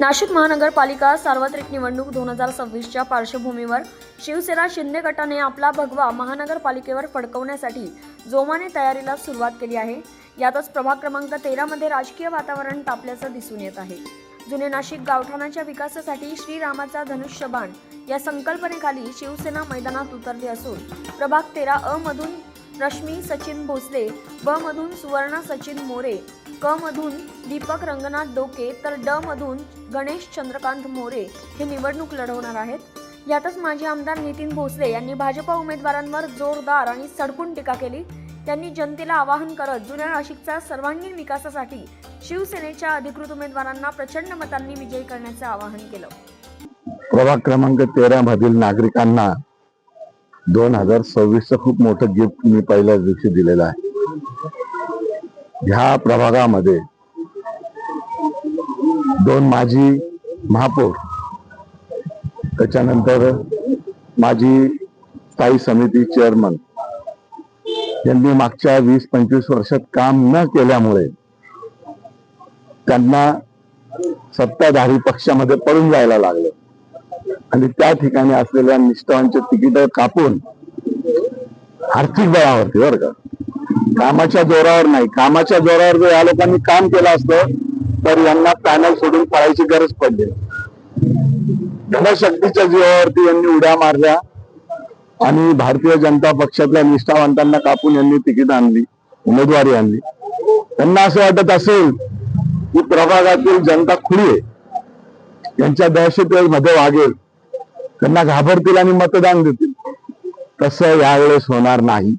नाशिक महानगरपालिका सार्वत्रिक निवडणूक दोन हजार सव्वीसच्या पार्श्वभूमीवर शिवसेना शिंदे गटाने आपला भगवा महानगरपालिकेवर फडकवण्यासाठी जोमाने तयारीला सुरुवात केली आहे. यातच प्रभाग क्रमांक तेरामध्ये राजकीय वातावरण तापल्याचं दिसून येत आहे. जुने नाशिक गावठाणाच्या विकासासाठी श्रीरामाचा धनुष्यबाण या संकल्पनेखाली शिवसेना मैदानात उतरली असून प्रभाग तेरा अ मधून रश्मी सचिन भोसले ब मधून सुवर्णा सचिन मोरे क मधून दीपक रंगनाथ डोके तर ड मधून गणेश चंद्रकांत मोरे हे निवडणूक लढवणार आहेत. यातच माजी आमदार नितीन भोसले यांनी भाजपा उमेदवारांवर जोरदार आणि सडकून टीका केली. त्यांनी जनतेला आवाहन करत जुन्या नाशिकचा सर्वांगीण विकासासाठी शिवसेनेच्या अधिकृत उमेदवारांना प्रचंड मतांनी विजयी करण्याचं आवाहन केलं. प्रभाग क्रमांक तेरा मधील नागरिकांना दोन हजार सव्वीसचं खूप मोठं गिफ्ट मी पहिल्याच दिवशी दिलेलं आहे. ह्या प्रभागामध्ये दोन माजी महापौर त्याच्यानंतर माजी स्थायी समिती चेअरमन यांनी मागच्या वीस पंचवीस वर्षात काम न केल्यामुळे त्यांना सत्ताधारी पक्षामध्ये पडून जायला लागलं. आणि त्या ठिकाणी असलेल्या निष्ठावांचे तिकीट कापून आर्थिक बळावरती बरं का? कामाच्या जोरावर नाही. कामाच्या जोरावर जर या लोकांनी काम केलं असतं तर यांना पॅनल सोडून पळायची गरज पडली. धनशक्तीच्या जीवावरती यांनी उड्या मारल्या आणि भारतीय जनता पक्षातल्या निष्ठावंतांना कापून यांनी तिकीट आणली उमेदवारी आणली. त्यांना असं वाटत असेल की प्रभागातील जनता खुली आहे. यांच्या मध्ये वागेल. त्यांना घाबरतील आणि मतदान देतील. तसं यावेळेस होणार नाही.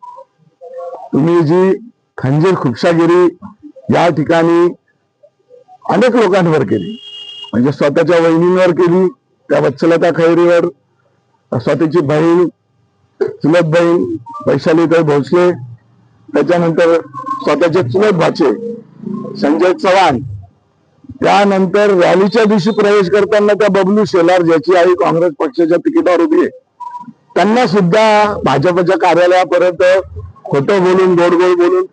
तुम्ही जी खंजीर खुपशागिरी या ठिकाणी अनेक लोकांवर केली. म्हणजे स्वतःच्या वहिनींवर केली त्या वत्सलता खैरीवर. स्वतःची बहीण चुलत बहीण वैशालीताई भोसले. त्याच्यानंतर स्वतःचे चुलत भाचे संजय चव्हाण. त्यानंतर रॅलीच्या दिवशी प्रवेश करताना त्या बबलू शेलार ज्याची आई काँग्रेस पक्षाच्या तिकिटावर उभी आहे त्यांना सुद्धा भाजपच्या कार्यालयापर्यंत खोटं बोलून गोड गोड बोलून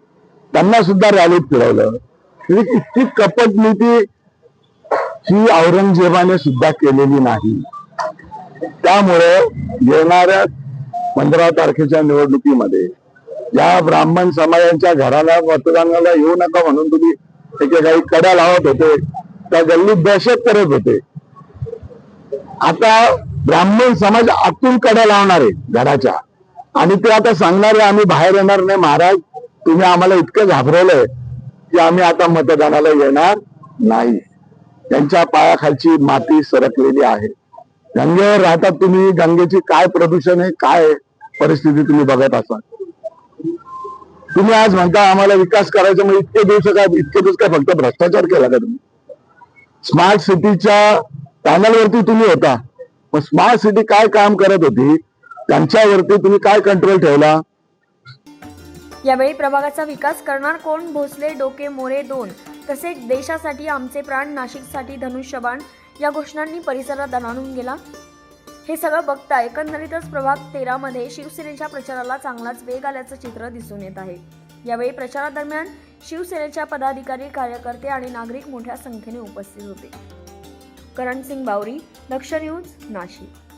त्यांना सुद्धा रॅलीत फिरवलं. इतकी कपट नीती ही औरंगजेबाने सुद्धा केलेली नाही. त्यामुळे येणाऱ्या पंधरा तारखेच्या निवडणुकीमध्ये या ब्राह्मण समाजाच्या घराला मतदानाला येऊ नका म्हणून तुम्ही एकेकाही कड्या लावत होते. त्या गल्लीत दहशत करत होते. आता ब्राह्मण समाज आतून कड्या लावणार आहे घराच्या. आणि ते आता सांगणार आहे आम्ही बाहेर येणार नाही महाराज. तुम्ही आम्हाला इतकं घाबरवलंय की आम्ही आता मतदानाला येणार नाही. त्यांच्या पायाखालची माती सरकलेली आहे. गंगेवर राहतात तुम्ही गंगेची काय प्रदूषण आहे काय परिस्थिती तुम्ही बघत असाल? तुम्ही आज म्हणता आम्हाला विकास करायचा मग इतके दिवस काय इतके दिवस काय फक्त भ्रष्टाचार केला का तुम्ही? स्मार्ट सिटीच्या पॅनलवरती तुम्ही होता. मग स्मार्ट सिटी काय काम करत होती? त्यांच्यावरती तुम्ही काय कंट्रोल ठेवला? यावेळी प्रभागाचा विकास करणार कोण? भोसले डोके मोरे दोन. तसेच देशासाठी आमचे प्राण नाशिकसाठी धनुष्यबाण या घोषणांनी परिसरात दणाणून गेला. हे सगळं बघता एकंदरीतच प्रभाग तेरामध्ये शिवसेनेच्या प्रचाराला चांगलाच वेग आल्याचं चित्र दिसून येत आहे. यावेळी प्रचारादरम्यान शिवसेनेच्या पदाधिकारी कार्यकर्ते आणि नागरिक मोठ्या संख्येने उपस्थित होते. करण सिंग बावरी दक्ष न्यूज नाशिक.